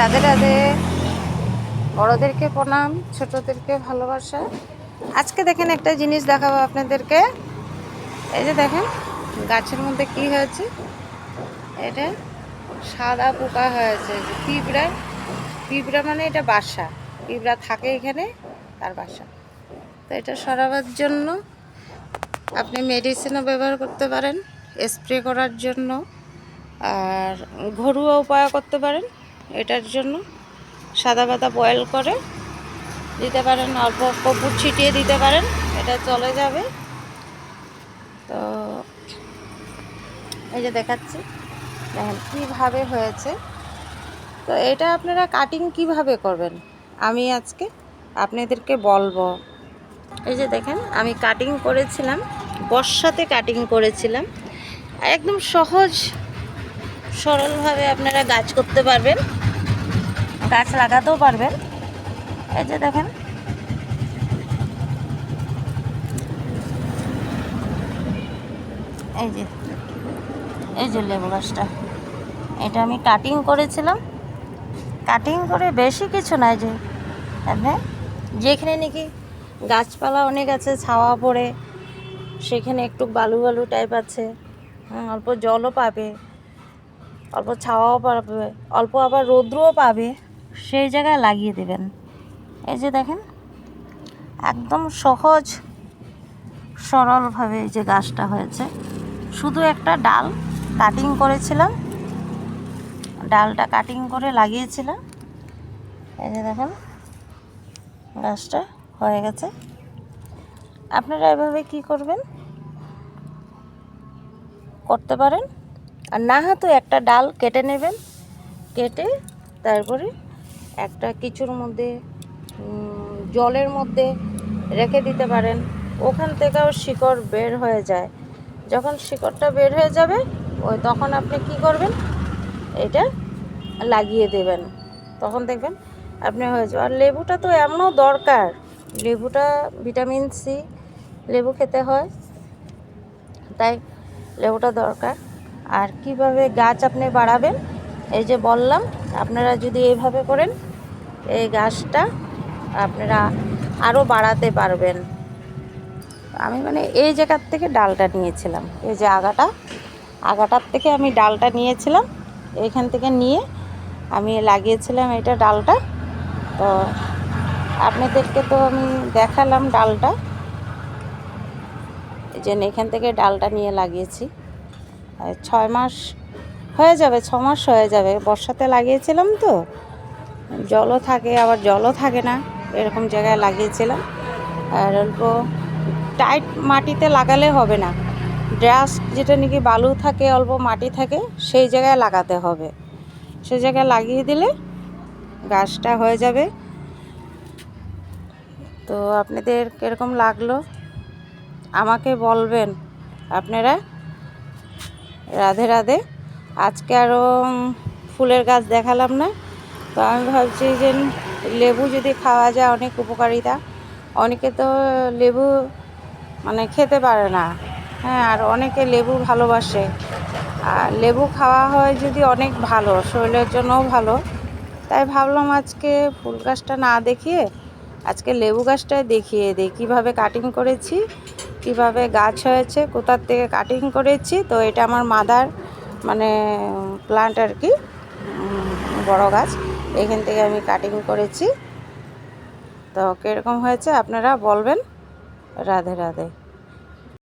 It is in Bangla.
রাধে রাধে। বড়োদেরকে প্রণাম, ছোটদেরকে ভালোবাসা। আজকে দেখেন একটা জিনিস দেখাবো আপনাদেরকে। এই যে দেখেন, গাছের মধ্যে কি হয়েছে? এটা সাদা পোকা হয়েছে পিঁপড়া। পিঁপড়া মানে এটা বাসা। পিঁপড়া থাকে এখানে, তার বাসা। তো এটা সরাবার জন্য আপনি মেডিসিনও ব্যবহার করতে পারেন স্প্রে করার জন্য। আর ঘরোয়া উপায় করতে পারেন। এটার জন্য সাদা পাতা বয়েল করে। দিতে পারেন, অল্প কপুর ছিটিয়ে দিতে পারেন, এটা চলে যাবে। তো এই যে দেখাচ্ছি, দেখেন কীভাবে হয়েছে। তো এটা আপনারা কাটিং কীভাবে করবেন? আমি আজকে আপনাদেরকে বলব। এই যে দেখেন, আমি কাটিং করেছিলাম, বর্ষাতে কাটিং করেছিলাম। একদম সহজ, সরলভাবে আপনারা গাছ করতে পারবেন। গাছ লাগাতেও পারবেন। এই যে দেখেন। এই যে এই যে লেবু গাছটা। এটা আমি কাটিং করেছিলাম। কাটিং করে বেশি কিছু নাই যে। হ্যাঁ যেখানে নাকি গাছপালা অনেক আছে ছাওয়া পড়ে সেখানে একটু বালু বালু টাইপ আছে হুম, অল্প জলও পাবে অল্প ছাওয়াও পাবে অল্প আবার রৌদ্রও পাবে। সেই জায়গায় লাগিয়ে দেবেন। এই যে দেখেন, একদম সহজ, সরলভাবে এই যে গাছটা হয়েছে। শুধু একটা ডাল কাটিং করেছিলাম। ডালটা কাটিং করে লাগিয়েছিলাম। এই যে দেখেন, গাছটা হয়ে গেছে। আপনারা এভাবে কি করবেন? করতে পারেন। আর না হয়তো একটা ডাল কেটে নেবেন। কেটে তারপরে একটা কিছুর মধ্যে জলের মধ্যে রেখে দিতে পারেন। ওখান থেকেও শিকড় বের হয়ে যায়। যখন শিকড়টা বের হয়ে যাবে, ওই তখন আপনি কি করবেন? এটা লাগিয়ে দেবেন। তখন দেখবেন আপনি হয়ে যাবে। আর লেবুটা তো এমনও দরকার। লেবুটা ভিটামিন সি, লেবু খেতে হয়। তাই লেবুটা দরকার। আর কীভাবে গাছ আপনি বাড়াবেন? এই যে বললাম, আপনারা যদি এইভাবে করেন এই গাছটা আপনারা আরও বাড়াতে পারবেন। আমি মানে এই জায়গার থেকে ডালটা নিয়েছিলাম। এই যে আগাটা, আগাটার থেকে আমি ডালটা নিয়েছিলাম। এইখান থেকে নিয়ে আমি লাগিয়েছিলাম এটা ডালটা। তো আপনাদেরকে তো আমি দেখালাম ডালটা। এই জন্য এখান থেকে ডালটা নিয়ে লাগিয়েছি। ছয় মাস হয়ে যাবে, ছ মাস হয়ে যাবে। বর্ষাতে লাগিয়েছিলাম তো। জলও থাকে, আবার জলও থাকে না। এরকম জায়গায় লাগিয়েছিলাম। আর অল্প টাইট মাটিতে লাগালে হবে না। ড্রাস যেটা নাকি বালু থাকে, অল্প মাটি থাকে, সেই জায়গায় লাগাতে হবে। সেই জায়গায় লাগিয়ে দিলে গাছটা হয়ে যাবে। তো আপনাদের কীরকম লাগল? আমাকে বলবেন। আপনারা রাধে রাধে। আজকে আরও ফুলের গাছ দেখালাম না। তো আমি ভাবছি যে লেবু যদি খাওয়া যায় অনেক উপকারিতা। অনেকে তো লেবু মানে খেতে পারে না। হ্যাঁ আর অনেকে লেবু ভালোবাসে। আর লেবু খাওয়া হয় যদি অনেক ভালো, শরীরের জন্যও ভালো। তাই ভাবলাম আজকে ফুল গাছটা না দেখিয়ে আজকে লেবু গাছটাই দেখিয়ে দিই। কীভাবে কাটিং করেছি, কীভাবে গাছ হয়েছে, কোথার থেকে কাটিং করেছি, তো এটা আমার মাদার মানে প্লান্ট আর কি বড় গাছ। এখান থেকে আমি কাটিং করেছি। তো কীরকম হয়েছে আপনারা বলবেন? রাধে রাধে।